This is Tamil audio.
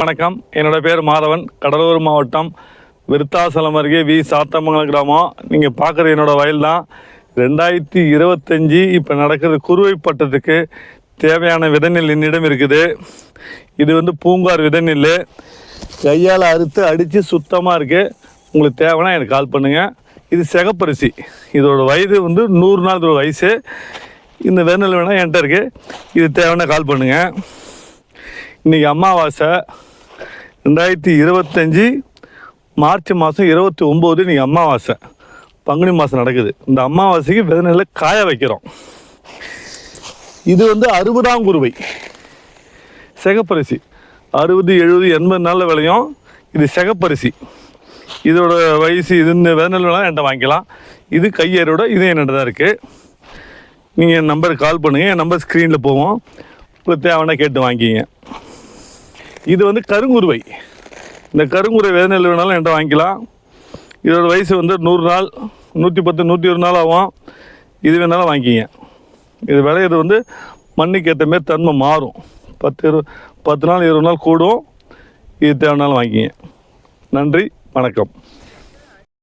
வணக்கம். என்னோட பேர் மாதவன். கடலூர் மாவட்டம் விருத்தாசலம் அருகே வி. சாத்தமங்கலம் கிராமம். நீங்கள் பார்க்குற என்னோட வயல் தான். ரெண்டாயிரத்தி இருபத்தஞ்சி இப்போ நடக்கிறது குறுவை பட்டத்துக்கு தேவையான விதைநெல் என்னிடம் இருக்குது. இது வந்து பூங்கார் விதைநெல் கையால் அறுத்து அடித்து சுத்தமாக இருக்குது உங்களுக்கு தேவைன்னா எனக்கு கால் பண்ணுங்கள் இது சிகப்பரிசி. இதோட வயது வந்து நூறு நாள் இதோட வயசு. இந்த விதைநெல் வேணால் என்கிட்ட இருக்குது இது தேவைன்னா கால் பண்ணுங்கள் இன்றைக்கி அமாவாசை. ரெண்டாயிரத்தி இருபத்தஞ்சி மார்ச் மாதம் இருபத்தி ஒம்பது இன்றைக்கி அமாவாசை. பங்குனி மாதம் நடக்குது. இந்த அமாவாசைக்கு விதநெல்லை காய வைக்கிறோம். இது வந்து அறுபதாம் குருவை. சிகப்பரிசி. அறுபது எழுபது எண்பது நாளில் விளையும். இது சிகப்பரிசி. இதோட வயசு இது இந்த வேணால் என்கிட்ட வாங்கிக்கலாம். இது கையேறோட இது என்கிட்ட தான் இருக்குது நீங்கள் என் நம்பருக்கு கால் பண்ணுங்கள் என் நம்பர் ஸ்க்ரீனில் போவோம். உங்களுக்கு தேவைன்னா கேட்டு வாங்கிக்கிங்க. இது வந்து கருங்குருவை. இந்த கருங்குறை வேதனையில் நெல் வேணாலும் என்கிட்ட வாங்கிக்கலாம். இதோட வயசு வந்து நூறு நாள் நூற்றி பத்து நூற்றி ஒரு நாள் ஆகும். இது வேணாலும் வாங்கிக்கிங்க இது விளையிறது வந்து மண்ணுக்கு ஏற்ற மாரி தன்மை மாறும். பத்து இரு பத்து நாள் இருபது நாள் கூடும். இது தேவைனாலும் வாங்கிக்கிங்க நன்றி வணக்கம்.